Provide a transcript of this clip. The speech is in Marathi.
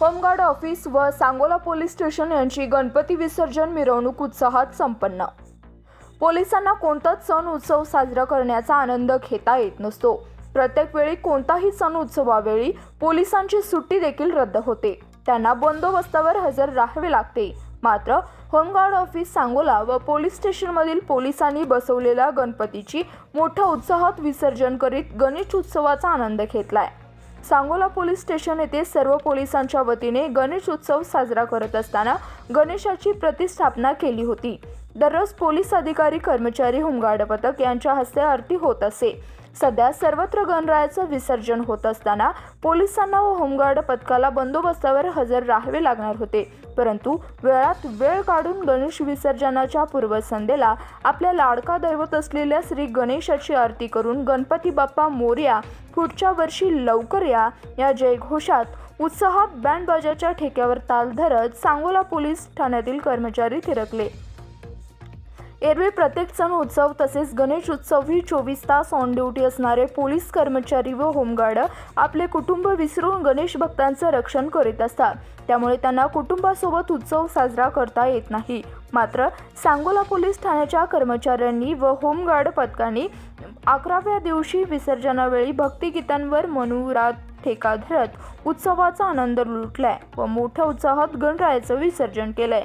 होमगार्ड ऑफिस व सांगोला पोलीस स्टेशन यांची गणपती विसर्जन मिरवणूक उत्साहात संपन्न. पोलिसांना कोणताच सण उत्सव साजरा करण्याचा आनंद घेता येत नसतो. प्रत्येक वेळी कोणताही सण उत्सवावेळी पोलिसांची सुट्टी देखील रद्द होते. त्यांना बंदोबस्तावर हजर राहावे लागते. मात्र होमगार्ड ऑफिस सांगोला व पोलीस स्टेशनमधील पोलिसांनी बसवलेल्या गणपतीची मोठ्या उत्साहात विसर्जन करीत गणेश उत्सवाचा आनंद घेतलाय. सांगोला पोलीस स्टेशन येथे सर्व पोलिसांच्या वतीने गणेश उत्सव साजरा करत असताना गणेशाची प्रतिष्ठापना केली होती. दररोज पोलीस अधिकारी कर्मचारी होमगार्ड पथक यांच्या हस्ते आरती होत असे. सध्या सर्वत्र गणरायाचं विसर्जन होत असताना पोलिसांना व होमगार्ड पथकाला बंदोबस्तावर हजर राहावे लागणार होते. परंतु वेळात वेळ काढून गणेश विसर्जनाच्या पूर्वसंध्येला आपल्या लाडका दैवत असलेल्या श्री गणेशाची आरती करून गणपती बाप्पा मोर्या पुढच्या वर्षी लवकर या या जयघोषात उत्साहात बँड बाजाच्या ठेक्यावर ताल धरत सांगोला पोलीस ठाण्यातील कर्मचारी थिरकले. एरवी प्रत्येक सण उत्सव तसेच गणेश उत्सव ही चोवीस तास ऑन ड्युटी असणारे पोलीस कर्मचारी व होमगार्ड आपले कुटुंब विसरून गणेश भक्तांचं रक्षण करीत असतात. त्यामुळे त्यांना कुटुंबासोबत उत्सव साजरा करता येत नाही. मात्र सांगोला पोलीस ठाण्याच्या कर्मचाऱ्यांनी व होमगार्ड पथकांनी अकराव्या दिवशी विसर्जनावेळी भक्तिगीतांवर मनुरात ठेका धरत उत्सवाचा आनंद लुटलाय व मोठ्या उत्साहात गणरायाचं विसर्जन केलंय.